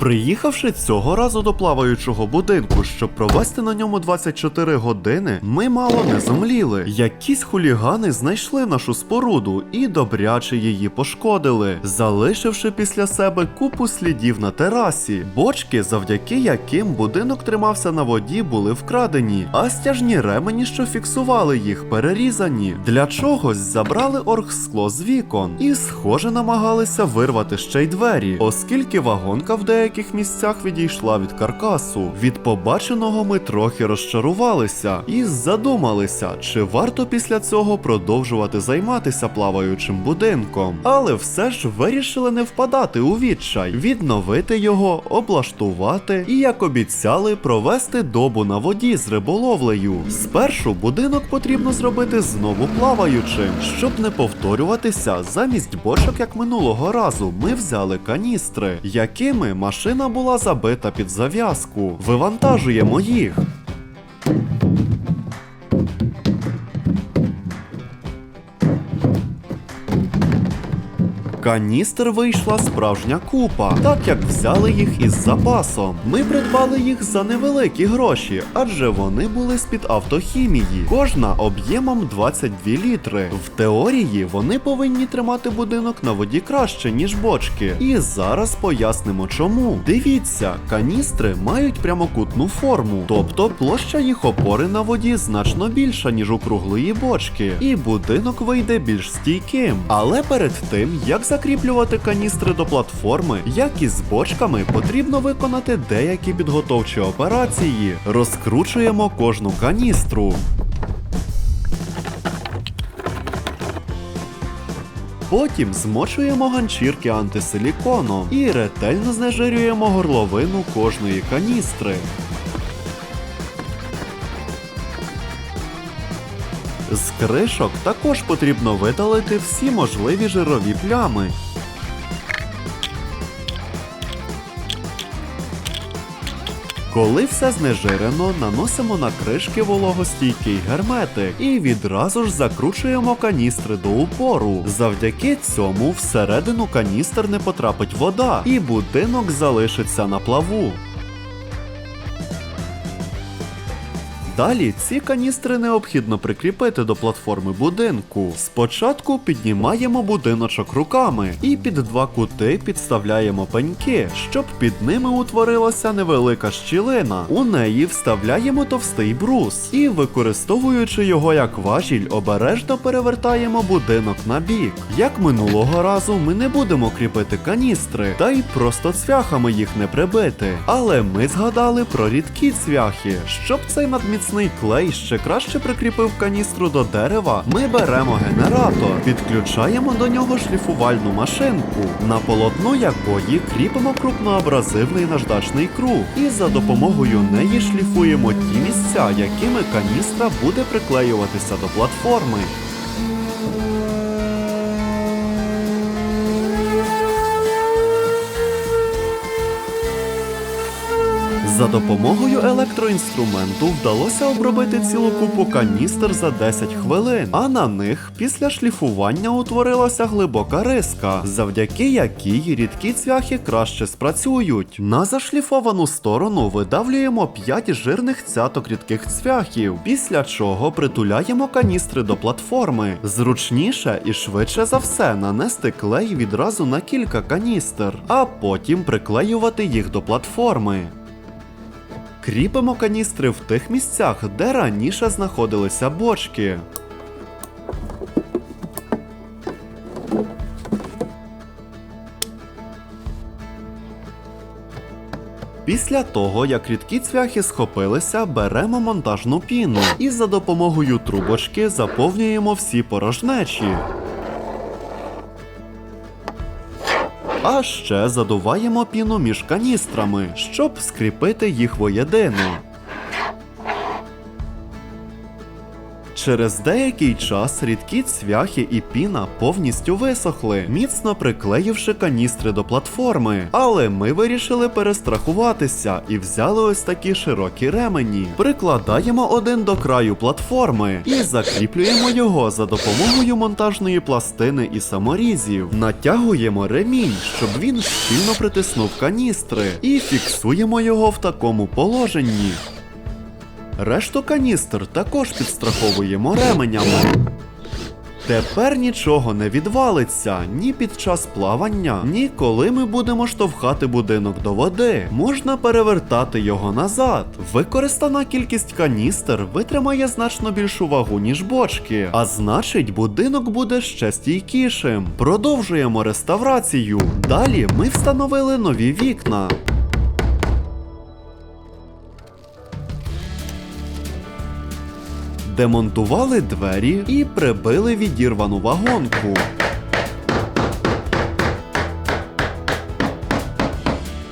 Приїхавши цього разу до плаваючого будинку, щоб провести на ньому 24 години, ми мало не зомліли. Якісь хулігани знайшли нашу споруду і добряче її пошкодили, залишивши після себе купу слідів на терасі. Бочки, завдяки яким будинок тримався на воді, були вкрадені, а стяжні ремені, що фіксували їх, перерізані. Для чогось забрали оргскло з вікон і, схоже, намагалися вирвати ще й двері, оскільки вагонка в деяких місцях відійшла від каркасу. Від побаченого ми трохи розчарувалися і задумалися, чи варто після цього продовжувати займатися плаваючим будинком. Але все ж вирішили не впадати у відчай, відновити його, облаштувати і, як обіцяли, провести добу на воді з риболовлею. Спершу будинок потрібно зробити знову плаваючим, щоб не повторюватися. Замість бочок, як минулого разу, ми взяли каністри, якими машина була забита під зав'язку. Вивантажуємо їх. Каністр вийшла справжня купа, так як взяли їх із запасом. Ми придбали їх за невеликі гроші, адже вони були з-під автохімії, кожна об'ємом 22 літри. В теорії вони повинні тримати будинок на воді краще, ніж бочки. І зараз пояснимо чому. Дивіться, каністри мають прямокутну форму, тобто площа їх опори на воді значно більша, ніж у круглої бочки, і будинок вийде більш стійким. Але перед тим, як закріплювати каністри до платформи, як і з бочками, потрібно виконати деякі підготовчі операції. Розкручуємо кожну каністру. Потім змочуємо ганчірки антисиліконом і ретельно знежирюємо горловину кожної каністри. З кришок також потрібно видалити всі можливі жирові плями. Коли все знежирено, наносимо на кришки вологостійкий герметик і відразу ж закручуємо каністри до упору. Завдяки цьому всередину каністр не потрапить вода, і будинок залишиться на плаву. Далі ці каністри необхідно прикріпити до платформи будинку. Спочатку піднімаємо будиночок руками і під два кути підставляємо пеньки, щоб під ними утворилася невелика щілина. У неї вставляємо товстий брус і, використовуючи його як важіль, обережно перевертаємо будинок на бік. Як минулого разу, ми не будемо кріпити каністри, та й просто цвяхами їх не прибити. Але ми згадали про рідкі цвяхи, щоб цей надміцний клей ще краще прикріпив каністру до дерева. Ми беремо генератор, підключаємо до нього шліфувальну машинку. На полотно якої кріпимо крупноабразивний наждачний круг, і за допомогою неї шліфуємо ті місця, якими каністра буде приклеюватися до платформи. За допомогою електроінструменту вдалося обробити цілу купу каністр за 10 хвилин, а на них після шліфування утворилася глибока риска, завдяки якій рідкі цвяхи краще спрацюють. На зашліфовану сторону видавлюємо 5 жирних цяток рідких цвяхів, після чого притуляємо каністри до платформи. Зручніше і швидше за все нанести клей відразу на кілька каністр, а потім приклеювати їх до платформи. Кріпимо каністри в тих місцях, де раніше знаходилися бочки. Після того, як рідкі цвяхи схопилися, беремо монтажну піну і за допомогою трубочки заповнюємо всі порожнечі. А ще задуваємо піну між каністрами, щоб скріпити їх воєдино. Через деякий час рідкі цвяхи і піна повністю висохли, міцно приклеївши каністри до платформи. Але ми вирішили перестрахуватися і взяли ось такі широкі ремені. Прикладаємо один до краю платформи і закріплюємо його за допомогою монтажної пластини і саморізів. Натягуємо ремінь, щоб він щільно притиснув каністри, і фіксуємо його в такому положенні. Решту каністр також підстраховуємо ременями. Тепер нічого не відвалиться ні під час плавання, ні коли ми будемо штовхати будинок до води. Можна перевертати його назад. Використана кількість каністр витримає значно більшу вагу, ніж бочки, а значить, будинок буде ще стійкішим. Продовжуємо реставрацію. Далі ми встановили нові вікна. Демонтували двері і прибили відірвану вагонку.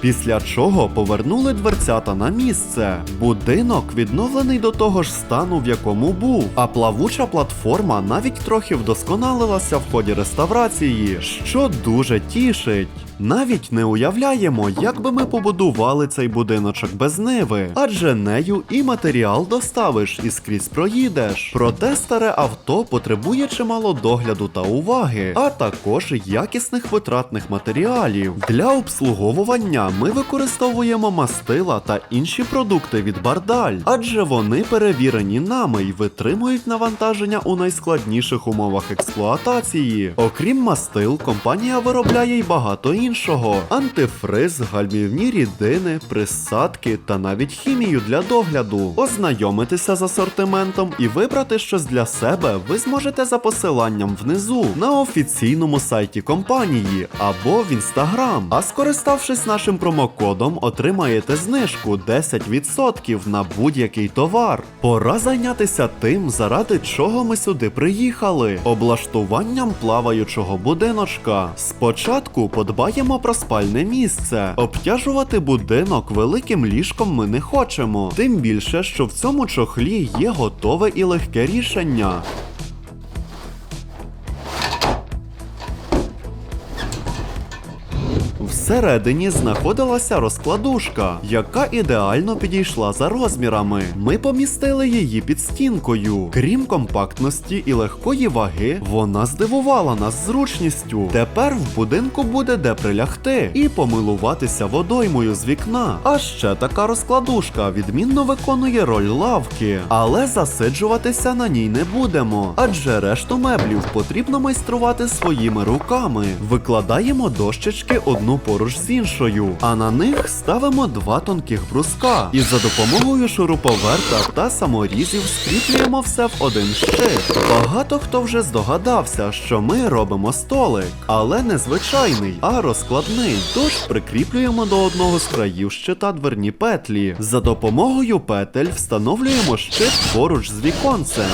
Після чого повернули дверцята на місце. Будинок відновлений до того ж стану, в якому був, а плавуча платформа навіть трохи вдосконалилася в ході реставрації, що дуже тішить. Навіть не уявляємо, як би ми побудували цей будиночок без ниви, адже нею і матеріал доставиш і скрізь проїдеш. Проте старе авто потребує чимало догляду та уваги, а також якісних витратних матеріалів. Для обслуговування ми використовуємо мастила та інші продукти від Бардаль, адже вони перевірені нами і витримують навантаження у найскладніших умовах експлуатації. Окрім мастил, компанія виробляє й багато іншого: антифриз, гальмівні рідини, присадки та навіть хімію для догляду. Ознайомитися з асортиментом і вибрати щось для себе ви зможете за посиланням внизу на офіційному сайті компанії або в інстаграм. А скориставшись нашим промокодом, отримаєте знижку 10% на будь-який товар. Пора зайнятися тим, заради чого ми сюди приїхали облаштуванням плаваючого будиночка. Спочатку подбаємо про спальне місце. Обтяжувати будинок великим ліжком ми не хочемо, тим більше, що в цьому чохлі є готове і легке рішення. Всередині знаходилася розкладушка, яка ідеально підійшла за розмірами. Ми помістили її під стінкою. Крім компактності і легкої ваги, вона здивувала нас зручністю. Тепер в будинку буде де прилягти і помилуватися водоймою з вікна. А ще така розкладушка відмінно виконує роль лавки, але засиджуватися на ній не будемо, адже решту меблів потрібно майструвати своїми руками. Викладаємо дощечки одну поруч з іншою, а на них ставимо два тонких бруска. І за допомогою шуруповерта та саморізів скріплюємо все в один щит. Багато хто вже здогадався, що ми робимо столик, але не звичайний, а розкладний. Тож прикріплюємо до одного з країв щита дверні петлі. За допомогою петель встановлюємо щит поруч з віконцем.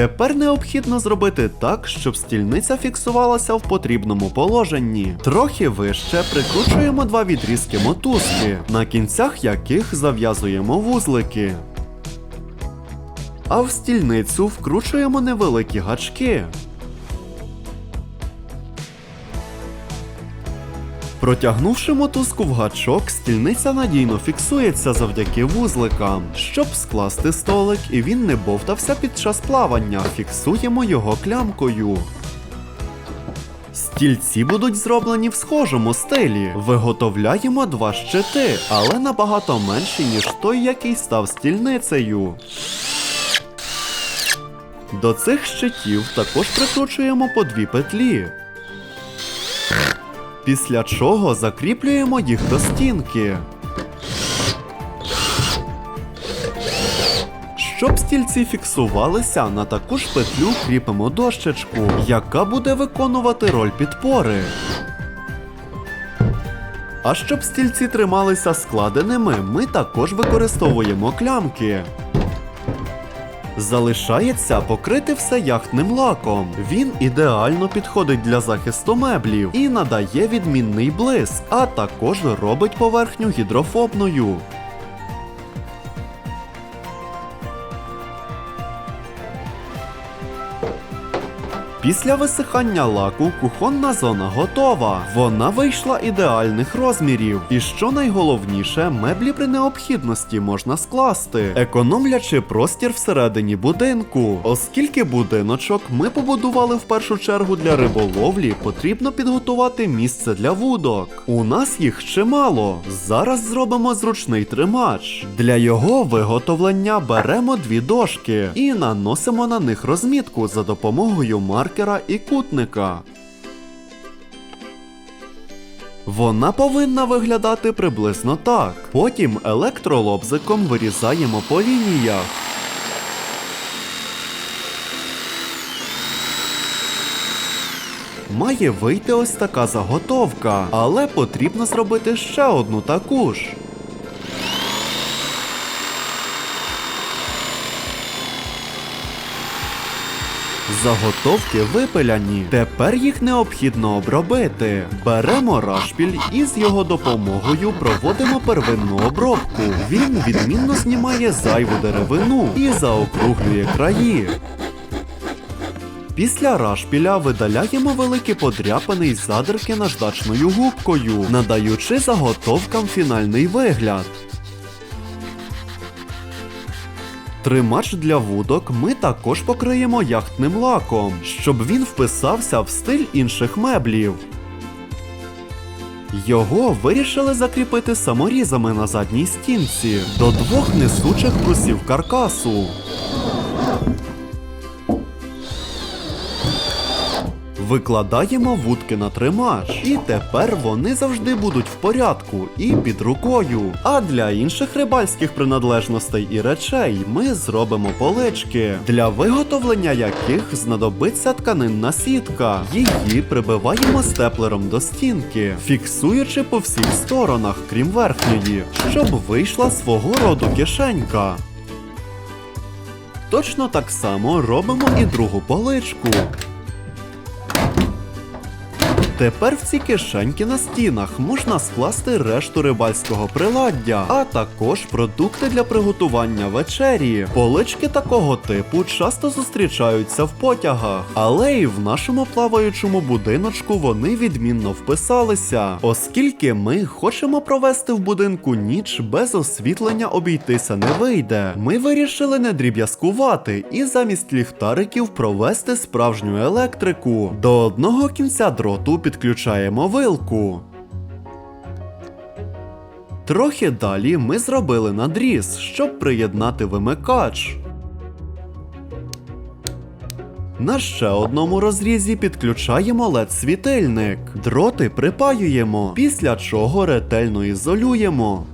Тепер необхідно зробити так, щоб стільниця фіксувалася в потрібному положенні. Трохи вище прикручуємо два відрізки мотузки, на кінцях яких зав'язуємо вузлики. А в стільницю вкручуємо невеликі гачки. Протягнувши мотузку в гачок, стільниця надійно фіксується завдяки вузликам. Щоб скласти столик і він не бовтався під час плавання, фіксуємо його клямкою. Стільці будуть зроблені в схожому стилі. Виготовляємо два щити, але набагато менші, ніж той, який став стільницею. До цих щитів також прикручуємо по дві петлі. Після чого закріплюємо їх до стінки. Щоб стільці фіксувалися, на таку ж петлю кріпимо дощечку, яка буде виконувати роль підпори. А щоб стільці трималися складеними, ми також використовуємо клямки залишається покрити все яхтним лаком. Він ідеально підходить для захисту меблів і надає відмінний блиск, а також робить поверхню гідрофобною. Після висихання лаку кухонна зона готова. Вона вийшла ідеальних розмірів. І що найголовніше, меблі при необхідності можна скласти, економлячи простір всередині будинку. Оскільки будиночок ми побудували в першу чергу для риболовлі, потрібно підготувати місце для вудок. У нас їх чимало. Зараз зробимо зручний тримач. Для його виготовлення беремо дві дошки і наносимо на них розмітку за допомогою маркера і кутника. Вона повинна виглядати приблизно так. Потім електролобзиком вирізаємо по лініях. Має вийти ось така заготовка, але потрібно зробити ще одну таку ж. Заготовки випиляні. Тепер їх необхідно обробити. Беремо рашпіль і з його допомогою проводимо первинну обробку. Він відмінно знімає зайву деревину і заокруглює краї. Після рашпіля видаляємо великі подряпини й задирки наждачною губкою, надаючи заготовкам фінальний вигляд. Тримач для вудок ми також покриємо яхтним лаком, щоб він вписався в стиль інших меблів. Його вирішили закріпити саморізами на задній стінці до двох несучих брусів каркасу. Викладаємо вудки на тримач, і тепер вони завжди будуть в порядку і під рукою. А для інших рибальських принадлежностей і речей ми зробимо полички, для виготовлення яких знадобиться тканинна сітка. Її прибиваємо степлером до стінки, фіксуючи по всіх сторонах, крім верхньої, щоб вийшла свого роду кишенька. Точно так само робимо і другу поличку. Тепер в ці кишеньки на стінах можна скласти решту рибальського приладдя, а також продукти для приготування вечері. Полички такого типу часто зустрічаються в потягах, але і в нашому плаваючому будиночку вони відмінно вписалися, оскільки ми хочемо провести в будинку ніч без освітлення обійтися не вийде. Ми вирішили не дріб'язкувати і замість ліхтариків провести справжню електрику. До одного кінця дроту підключаємо вилку. Трохи далі ми зробили надріз, щоб приєднати вимикач. На ще одному розрізі підключаємо led світильник. Дроти припаюємо, після чого ретельно ізолюємо.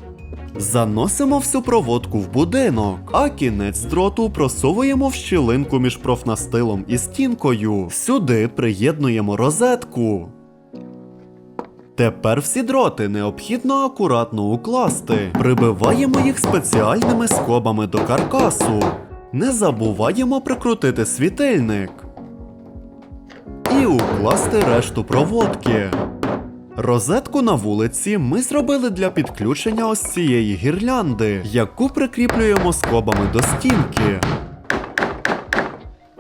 Заносимо всю проводку в будинок, а кінець дроту просовуємо в щілинку між профнастилом і стінкою. Сюди приєднуємо розетку. Тепер всі дроти необхідно акуратно укласти. Прибиваємо їх спеціальними скобами до каркасу. Не забуваємо прикрутити світильник. І укласти решту проводки. Розетку на вулиці ми зробили для підключення ось цієї гірлянди, яку прикріплюємо скобами до стінки.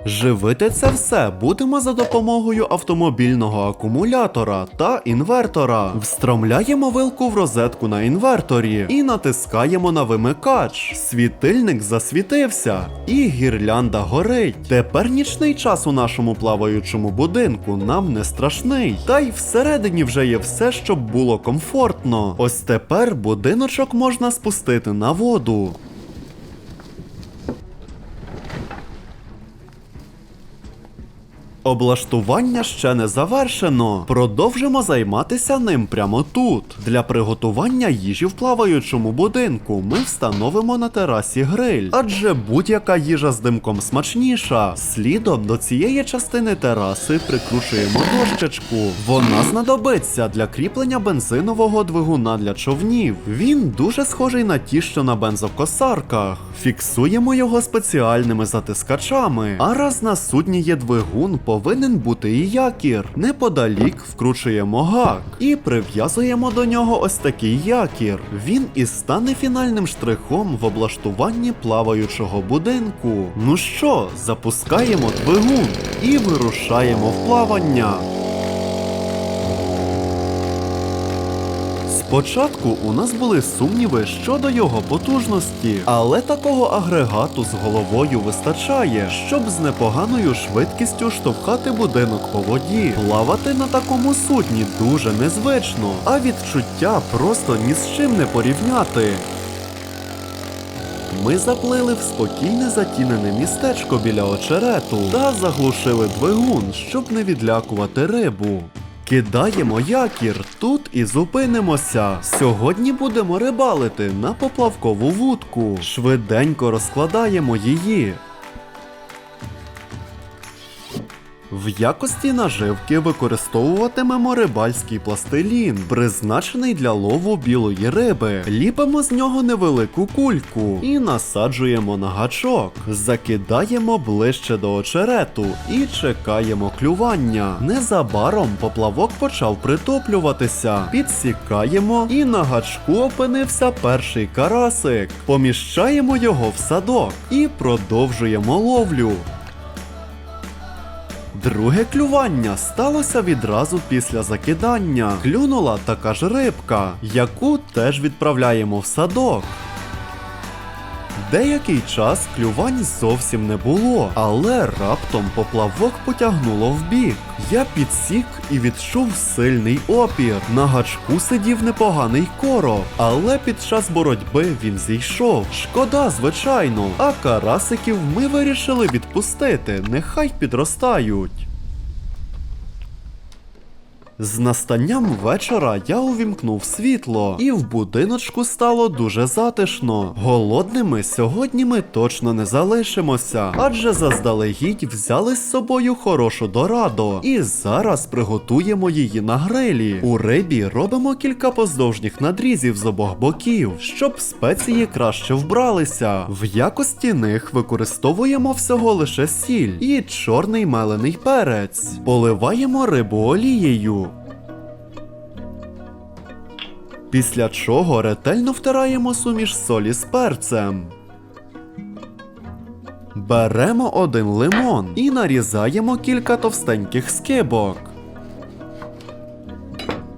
Живити це все будемо за допомогою автомобільного акумулятора та інвертора. Встромляємо вилку в розетку на інверторі і натискаємо на вимикач. Світильник засвітився, і гірлянда горить. Тепер нічний час у нашому плаваючому будинку нам не страшний. Та й всередині вже є все, щоб було комфортно. Ось тепер будиночок можна спустити на воду. Облаштування ще не завершено. Продовжимо займатися ним прямо тут. Для приготування їжі в плаваючому будинку ми встановимо на терасі гриль, адже будь-яка їжа з димком смачніша. Слідом до цієї частини тераси прикрушуємо дощечку. Вона знадобиться для кріплення бензинового двигуна для човнів. Він дуже схожий на ті, що на бензокосарках. Фіксуємо його спеціальними затискачами. А раз на судні є двигун, повинен бути і якір. Неподалік вкручуємо гак і прив'язуємо до нього ось такий якір. Він і стане фінальним штрихом в облаштуванні плаваючого будинку. Ну що, запускаємо двигун і вирушаємо в плавання. Спочатку у нас були сумніви щодо його потужності, але такого агрегату з головою вистачає, щоб з непоганою швидкістю штовхати будинок по воді. Плавати на такому судні дуже незвично, а відчуття просто ні з чим не порівняти. Ми заплили в спокійне затінене містечко біля очерету та заглушили двигун, щоб не відлякувати рибу. Кидаємо якір тут і зупинимося. Сьогодні будемо рибалити на поплавкову вудку. Швиденько розкладаємо її. В якості наживки використовуватимемо рибальський пластилін, призначений для лову білої риби. Ліпимо з нього невелику кульку і насаджуємо на гачок. Закидаємо ближче до очерету і чекаємо клювання. Незабаром поплавок почав притоплюватися. Підсікаємо і на гачку опинився перший карасик. Поміщаємо його в садок і продовжуємо ловлю. Друге клювання сталося відразу після закидання. Клюнула така ж рибка, яку теж відправляємо в садок. Деякий час клювань зовсім не було, але раптом поплавок потягнуло вбік. Я підсік і відчув сильний опір. На гачку сидів непоганий короб, але під час боротьби він зійшов. Шкода, звичайно. А карасиків ми вирішили відпустити, нехай підростають. З настанням вечора я увімкнув світло, і в будиночку стало дуже затишно. Голодними сьогодні ми точно не залишимося, адже заздалегідь взяли з собою хорошу дорадо. І зараз приготуємо її на грилі. У рибі робимо кілька поздовжніх надрізів з обох боків, щоб спеції краще вбралися. В якості них використовуємо всього лише сіль і чорний мелений перець. Поливаємо рибу олією. Після чого ретельно втираємо суміш солі з перцем. Беремо один лимон і нарізаємо кілька товстеньких скибок.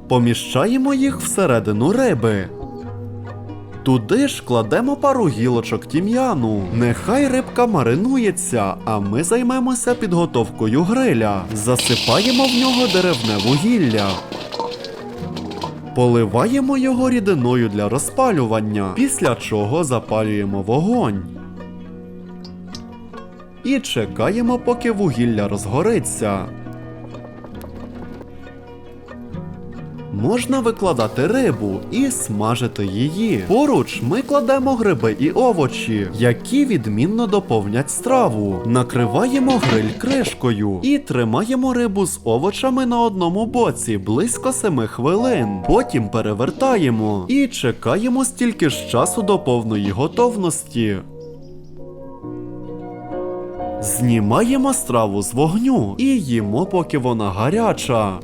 Поміщаємо їх всередину риби. Туди ж кладемо пару гілочок тім'яну. Нехай рибка маринується, а ми займемося підготовкою гриля. Засипаємо в нього деревне вугілля. Поливаємо його рідиною для розпалювання, після чого запалюємо вогонь. І чекаємо, поки вугілля розгориться. Можна викладати рибу і смажити її. Поруч ми кладемо гриби і овочі, які відмінно доповнять страву. Накриваємо гриль кришкою і тримаємо рибу з овочами на одному боці близько 7 хвилин. Потім перевертаємо і чекаємо стільки ж часу до повної готовності. Знімаємо страву з вогню і їмо, поки вона гаряча.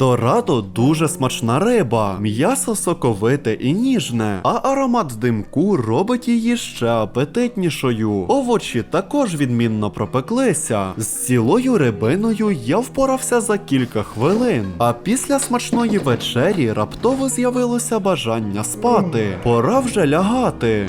Дорадо дуже смачна риба, м'ясо соковите і ніжне, а аромат димку робить її ще апетитнішою. Овочі також відмінно пропеклися. З цілою рибиною я впорався за кілька хвилин. А після смачної вечері раптово з'явилося бажання спати. Пора вже лягати.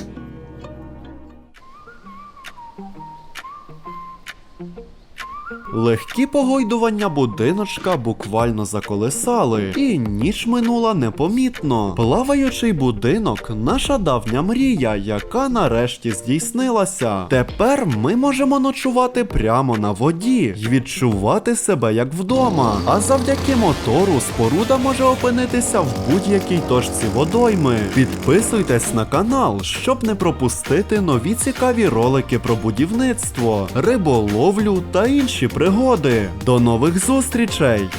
Легкі погойдування будиночка буквально заколисали, і ніч минула непомітно. Плаваючий будинок наша давня мрія, яка нарешті здійснилася. Тепер ми можемо ночувати прямо на воді і відчувати себе як вдома. А завдяки мотору споруда може опинитися в будь-якій точці водойми. Підписуйтесь на канал, щоб не пропустити нові цікаві ролики про будівництво, риболовлю та інші пригоди. До нових зустрічей!